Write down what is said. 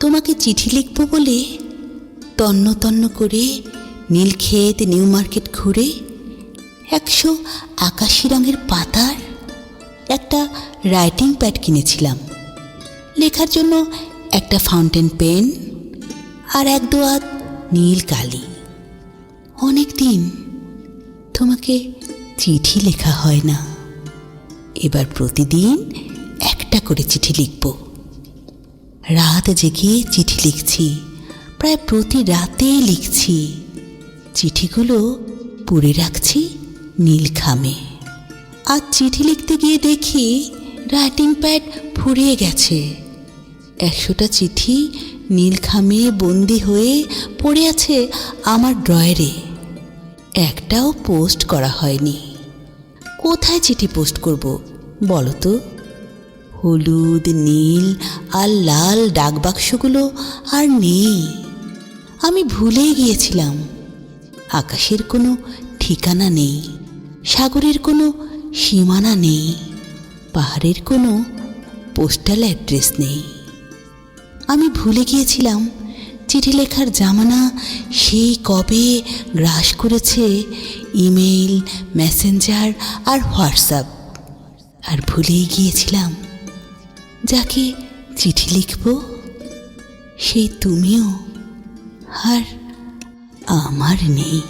তোমাকে চিঠি লিখব বলে তন্ন তন্ন করে নীলক্ষেত, নিউ মার্কেট ঘুরে একশো আকাশি রঙের পাতার একটা রাইটিং প্যাড কিনেছিলাম। লেখার জন্য একটা ফাউন্টেন পেন আর এক দোয়াত নীল কালি। অনেক দিন তোমাকে চিঠি লেখা হয় না। এবার প্রতিদিন একটা করে চিঠি লিখব। রাত জেগে চিঠি লিখছি। প্রায় প্রতি রাতেই লিখছি। চিঠিগুলো পুড়ে রাখছি নীল খামে আজ চিঠি লিখতে গিয়ে দেখি রাইটিং প্যাড ফুরিয়ে গেছে। একশোটা চিঠি নীলখামে বন্দি হয়ে পড়ে আছে আমার ড্রয়ারে। একটাও পোস্ট করা হয়নি। কোথায় চিঠি পোস্ট করব বলো তো? হলুদ, নীল আর লাল ডাকবাক্সগুলো আর নেই। আমি ভুলেই গিয়েছিলাম। আকাশের কোনো ঠিকানা নেই, সাগরের কোনো সীমানা নেই, পাহাড়ের কোনো পোস্টাল অ্যাড্রেস নেই। আমি ভুলে গিয়েছিলাম চিঠি লেখার জামানা সেই কবে গ্রাস করেছে ইমেল মেসেঞ্জার আর হোয়াটসঅ্যাপ। আর ভুলেই গিয়েছিলাম যাকে চিঠি লিখব সেই তুমিও আর আমার নেই।